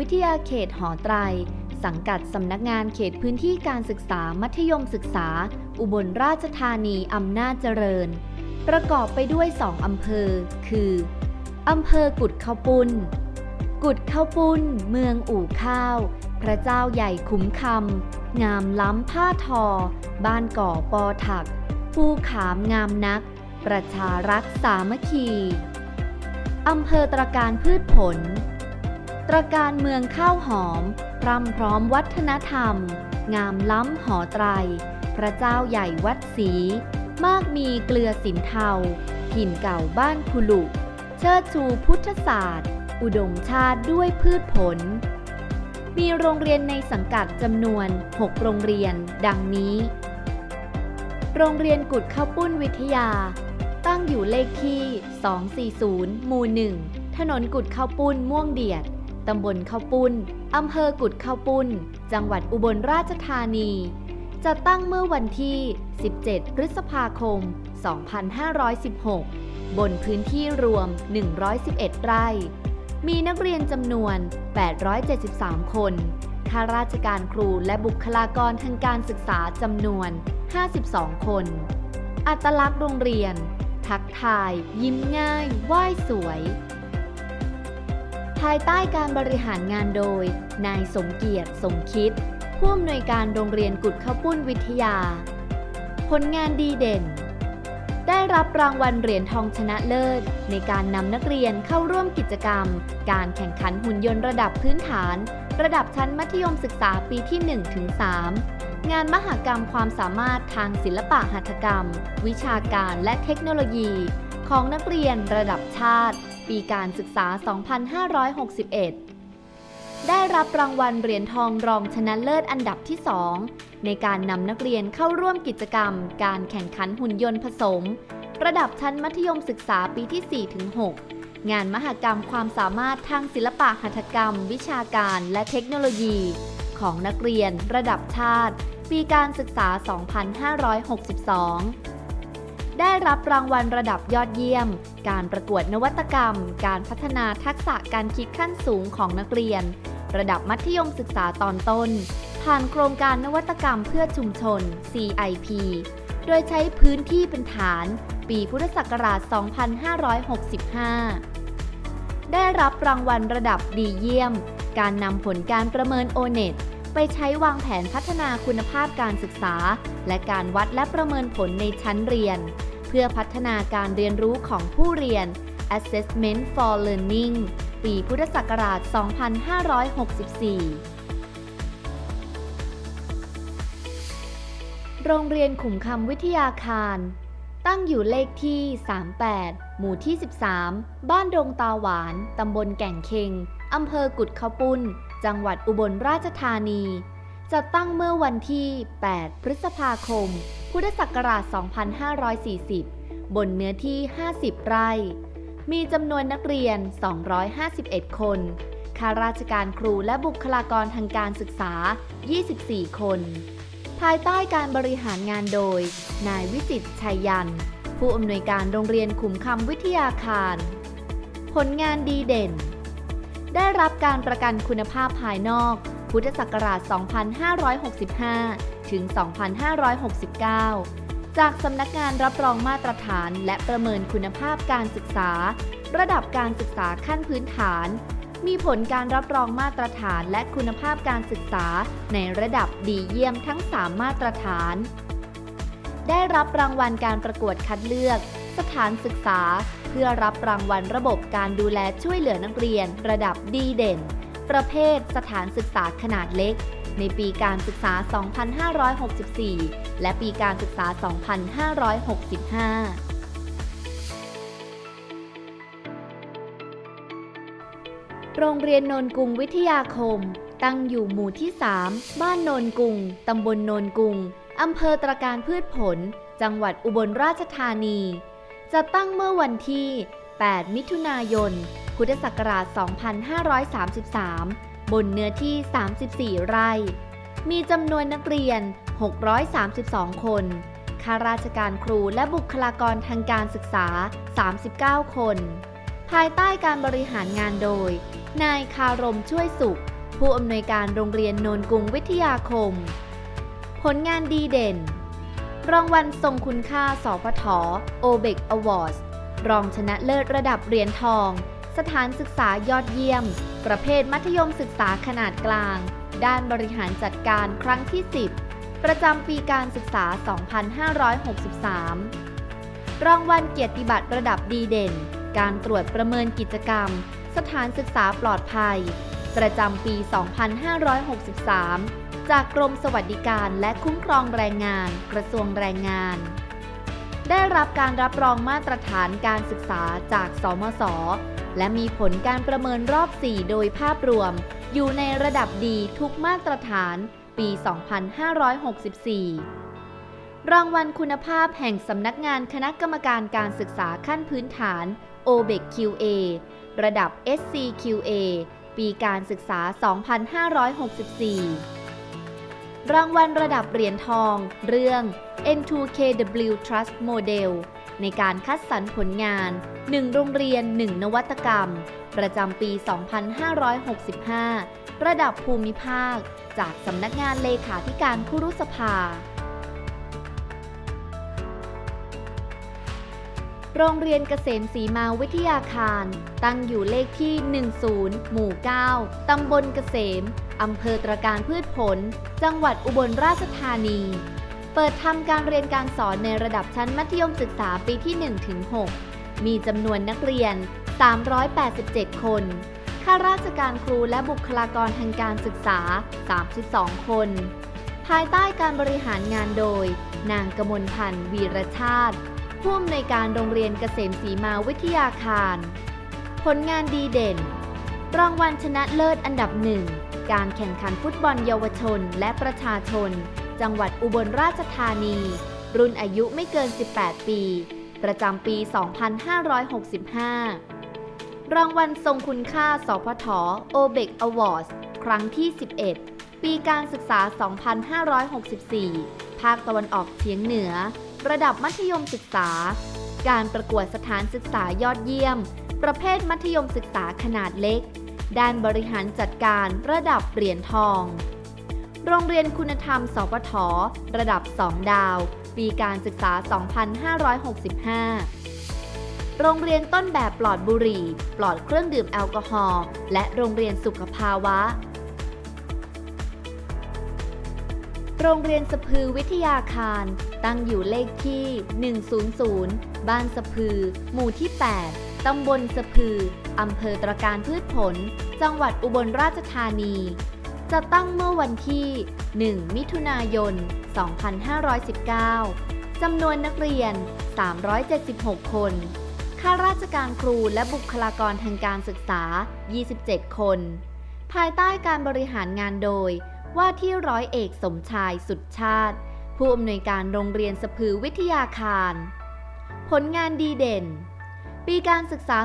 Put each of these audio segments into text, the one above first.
วิทยาเขตหอไตร สังกัดสำนักงานเขตพื้นที่การศึกษามัธยมศึกษา อุบลราชธานีอำนาจเจริญ ประกอบไปด้วยสองอำเภอ คืออำเภอกุดข้าวปุ้น กุดข้าวปุ้น เมืองอู่ข้าว พระเจ้าใหญ่คุ้มคำงามล้ำผ้าทอ บ้านก่อปอถัก ภูขามงามนัก ประชารักสามัคคีอำเภอตรการพืชผล ตรการเมืองข้าวหอม พร่ำพร้อมวัฒนธรรม งามล้ำหอไตร พระเจ้าใหญ่วัดศรีมากมีเกลือสินเทาถิ่นเก่าบ้านคุลุ เชิดชูพุทธศาสตร์ อุดมชาติด้วยพืชผล มีโรงเรียนในสังกัดจำนวน 6 โรงเรียน ดังนี้ โรงเรียนกุดข้าวปุ้นวิทยา ตั้งอยู่เลขที่ 240 หมู่ 1 ถนนกุดข้าวปุ้นม่วงเดียด ตำบลข้าวปุ้น อำเภอกุดข้าวปุ้น จังหวัดอุบลราชธานีจะตั้งเมื่อวันที่ 17 พฤษภาคม 2516 บนพื้นที่รวม 111 ไร่ มีนักเรียนจำนวน 873 คน ข้าราชการครูและบุคลากรทางการศึกษาจำนวน 52 คน อัตลักษณ์โรงเรียน ทักทาย ยิ้มง่าย ไหว้สวย ภายใต้การบริหารงานโดย นายสมเกียรติสมคิด ผู้อำนวยการโรงเรียนกุดข้าวปุ้นวิทยา ผลงานดีเด่น ได้รับรางวัลเหรียญทองชนะเลิศ ในการนำนักเรียนเข้าร่วมกิจกรรม การแข่งขันหุ่นยนต์ระดับพื้นฐาน ระดับชั้นมัธยมศึกษาปีที่ 1-3 งานมหกรรมความสามารถทางศิลปะหัตถกรรม วิชาการและเทคโนโลยี ของนักเรียนระดับชาติ ปีการศึกษา 2561 ได้รับรางวัลเหรียญทองรองชนะเลิศอันดับที่ 2 ในการนำนักเรียนเข้าร่วมกิจกรรม การแข่งขันหุ่นยนต์ผสม ระดับชั้นมัธยมศึกษาปีที่ 4-6 งานมหกรรมความสามารถทางศิลปะหัตถกรรม วิชาการและเทคโนโลยี ของนักเรียนระดับชาติ ปีการศึกษา 2562 ได้รับรางวัลระดับยอดเยี่ยม การประกวดนวัตกรรม การพัฒนาทักษะการคิดขั้นสูงของนักเรียน ระดับมัธยมศึกษาตอนต้น ผ่านโครงการนวัตกรรมเพื่อชุมชน CIP โดยใช้พื้นที่เป็นฐาน ปีพุทธศักราช 2565 ได้รับรางวัลระดับดีเยี่ยม การนำผลการประเมิน O-NET ไปใช้วางแผนพัฒนาคุณภาพการศึกษา และการวัดและประเมินผลในชั้นเรียน เพื่อพัฒนาการเรียนรู้ของผู้เรียน Assessment for Learning ปีพุทธศักราช 2564โรงเรียนขุมคำวิทยาคาร ตั้งอยู่เลขที่ 38 หมู่ที่ 13 บ้านดงตาหวาน ตำบลแก่งเคงอำเภอกุดขาปุ้น จังหวัดอุบลราชธานีจะตั้งเมื่อวันที่ 8 พฤษภาคม พุทธศักราช 2540 บนเนื้อที่ 50 ไร่ มีจำนวนนักเรียน 251 คน ข้าราชการครูและบุคลากรทางการศึกษา 24 คน ภายใต้การบริหารงานโดย นายวิสิตชัยยัน ผู้อำนวยการโรงเรียนขุมคำวิทยาคาร ผลงานดีเด่น ได้รับการประกันคุณภาพภายนอก พุทธศักราช 2565 ถึง 2569 จากสำนักงานรับรองมาตรฐานและประเมินคุณภาพการศึกษา ระดับการศึกษาขั้นพื้นฐาน มีผลการรับรองมาตรฐานและคุณภาพการศึกษาในระดับดีเยี่ยมทั้ง 3 มาตรฐาน ได้รับรางวัลการประกวดคัดเลือก สถานศึกษา เพื่อรับรางวัลระบบการดูแลช่วยเหลือนักเรียน ระดับดีเด่น ประเภทสถานศึกษาขนาดเล็ก ในปีการศึกษา 2564 และปีการศึกษา 2565โรงเรียนโนนกุงวิทยาคม ตั้งอยู่หมู่ที่ 3 บ้านโนนกุง ตำบลโนนกุง อำเภอตรการพืชผล จังหวัดอุบลราชธานี จะตั้งเมื่อวันที่ 8 มิถุนายน พุทธศักราช 2533 บนเนื้อที่ 34 ไร่ มีจำนวนนักเรียน 632 คน ข้าราชการครูและบุคลากรทางการศึกษา 39 คน ภายใต้การบริหารงานโดย นายคารมช่วยสุข ผู้อำนวยการโรงเรียนโนนกุงวิทยาคม ผลงานดีเด่น รางวัลทรงคุณค่าสพทโอเบกอวอร์ดรองชนะเลิศระดับเหรียญทอง สถานศึกษายอดเยี่ยม ประเภทมัธยมศึกษาขนาดกลาง ด้านบริหารจัดการครั้งที่ 10 ประจำปีการศึกษา 2563 รางวัลเกียรติบัตรระดับดีเด่น การตรวจประเมินกิจกรรม สถานศึกษาปลอดภัย ประจำปี 2563 จากกรมสวัสดิการและคุ้มครองแรงงานกระทรวงแรงงาน ได้รับการรับรองมาตรฐานการศึกษาจากสมศและมีผลการประเมินรอบ 4 โดยภาพรวม อยู่ในระดับดีทุกมาตรฐานปี 2564รางวัลคุณภาพแห่งสำนักงานคณะกรรมการการศึกษาขั้นพื้นฐาน OBEC QA ระดับ SCQA ปีการศึกษา 2564 รางวัลระดับเหรียญทอง เรื่อง N2KW Trust Model ในการคัดสรรผลงาน 1 โรงเรียน 1 นวัตกรรม ประจำปี 2565 ระดับภูมิภาค จากสำนักงานเลขาธิการคุรุสภา โรงเรียนเกษมศรีมาวิทยาคาร ตั้งอยู่เลขที่ 10 หมู่ 9 ตำบลเกษม อำเภอตรการพืชผล จังหวัดอุบลราชธานี เปิดทำการเรียนการสอนในระดับชั้นมัธยมศึกษาปีที่1-6มีจำนวนนักเรียน 387 คน ข้าราชการครูและบุคลากรทางการศึกษา 32 คน ภายใต้การบริหารงานโดย นางกมลพันธ์วีรชาติ ผู้อำนวยการโรงเรียนเกษมศรีมาวิทยาคาร ผลงานดีเด่นรางวัลชนะเลิศอันดับหนึ่ง การแข่งขันฟุตบอลเยาวชนและประชาชน จังหวัดอุบลราชธานี รุ่นอายุไม่เกิน 18 ปี ประจำปี 2565 รางวัลทรงคุณค่า สพทโอเบกอวอร์ดครั้งที่ 11 ปีการศึกษา 2564 ภาคตะวันออกเฉียงเหนือ ระดับมัธยมศึกษา การประกวดสถานศึกษายอดเยี่ยม ประเภทมัธยมศึกษาขนาดเล็ก ด้านบริหารจัดการระดับเหรียญทอง โรงเรียนคุณธรรมสปทระดับ 2 ดาว ปีการศึกษา 2565 โรงเรียนต้นแบบปลอดบุหรี่ ปลอดเครื่องดื่มแอลกอฮอล์ และโรงเรียนสุขภาวะ โรงเรียนสะพือวิทยาคาร ตั้งอยู่เลขที่ 100 บ้านสะพือ หมู่ที่ 8 ตำบลสะพือ อำเภอตรการพืชผล จังหวัดอุบลราชธานี จะตั้งเมื่อวันที่ 1 มิถุนายน 2519 จำนวนนักเรียน 376 คน ข้าราชการครูและบุคลากรทางการศึกษา 27 คน ภายใต้การบริหารงานโดย ว่าที่ร้อยเอกสมชายสุดชาติ ผู้อำนวยการโรงเรียนสะพือวิทยาคาร ผลงานดีเด่น ปีการศึกษา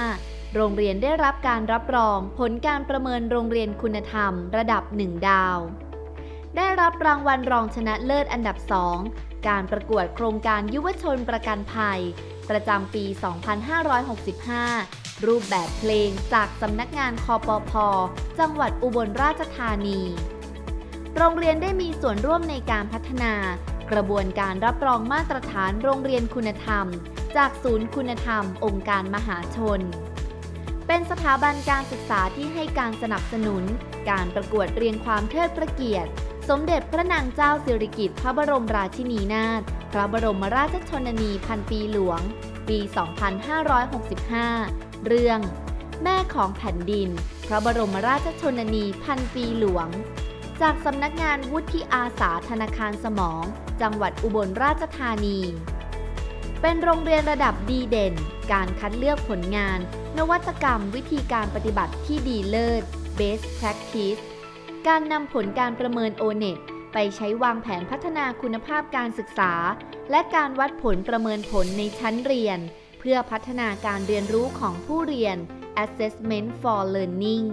2565 โรงเรียนได้รับการรับรองผลการประเมินโรงเรียนคุณธรรม ระดับ 1 ดาว ได้รับรางวัลรองชนะเลิศอันดับ 2 การประกวดโครงการยุวชนประกันภัย ประจำปี 2565 รูปแบบเพลงจากสำนักงานคอปพจังหวัดอุบลราชธานี โรงเรียนได้มีส่วนร่วมในการพัฒนา กระบวนการรับรองมาตรฐานโรงเรียนคุณธรรม จากศูนย์คุณธรรม องค์การมหาชน เป็นสถาบันการศึกษาที่ให้การสนับสนุน การประกวดเรียงความเทิดพระเกียรติ สมเด็จพระนางเจ้าสิริกิติ์พระบรมราชินีนาถพระบรมราชชนนีพันปีหลวง ปี 2565 เรื่อง แม่ของแผ่นดิน พระบรมราชชนนีพันปีหลวง จากสำนักงานวุฒิอาสาธนาคารสมอง จังหวัดอุบลราชธานี เป็นโรงเรียนระดับดีเด่น การคัดเลือกผลงาน นวัตกรรมวิธีการปฏิบัติที่ดีเลิศ Best Practice การนำผลการประเมิน O-NET ไปใช้วางแผนพัฒนาคุณภาพการศึกษา และการวัดผลประเมินผลในชั้นเรียน เพื่อพัฒนาการเรียนรู้ของผู้เรียน Assessment for Learning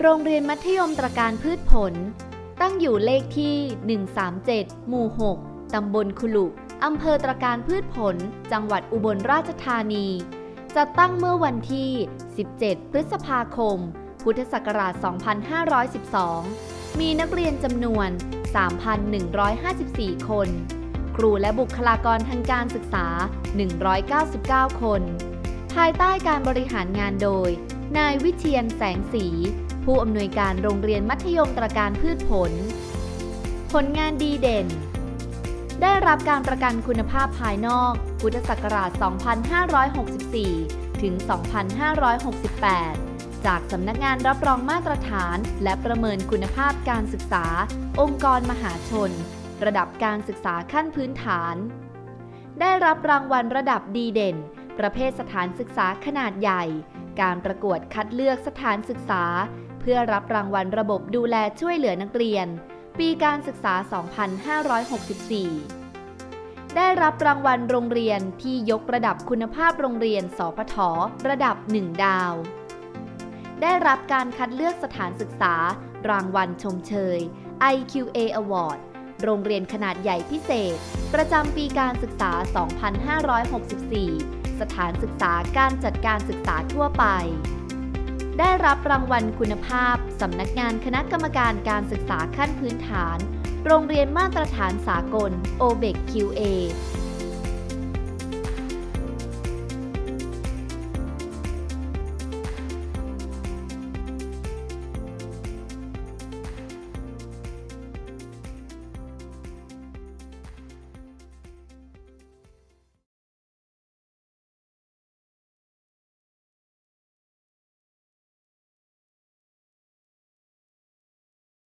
โรงเรียนมัธยมตรการพืชผล ตั้งอยู่เลขที่ 137 หมู่ 6 ตำบลคุลุ อำเภอตรการพืชผล จังหวัดอุบลราชธานี จัดตั้งเมื่อวันที่ 17 พฤษภาคม พุทธศักราช 2512 มีนักเรียนจำนวน 3,154 คน ครูและบุคลากรทางการศึกษา 199 คน ภายใต้การบริหารงานโดย นายวิเชียนแสงสี ผู้อำนวยการโรงเรียนมัธยมตรการพืชผล ผลงานดีเด่น ได้รับการประกันคุณภาพภายนอกพุทธศักราช 2564 ถึง 2568 จากสำนักงานรับรองมาตรฐาน และประเมินคุณภาพการศึกษา องค์กรมหาชน ระดับการศึกษาขั้นพื้นฐาน ได้รับรางวัลระดับดีเด่น ประเภทสถานศึกษาขนาดใหญ่การประกวดคัดเลือกสถานศึกษา พื่อรับรางวัลระบบดูแลช่วยเหลือนักเรียน ปีการศึกษา 2564 ได้รับรางวัลโรงเรียนที่ยกระดับคุณภาพโรงเรียน สพท ระดับ 1 ดาว ได้รับการคัดเลือกสถานศึกษา รางวัลชมเชย IQA Award โรงเรียนขนาดใหญ่พิเศษ ประจำปีการศึกษา 2564 สถานศึกษาการจัดการศึกษาทั่วไป ได้รับรางวัลคุณภาพ สำนักงานคณะกรรมการการศึกษาขั้นพื้นฐาน โรงเรียนมาตรฐานสากล OBEC QA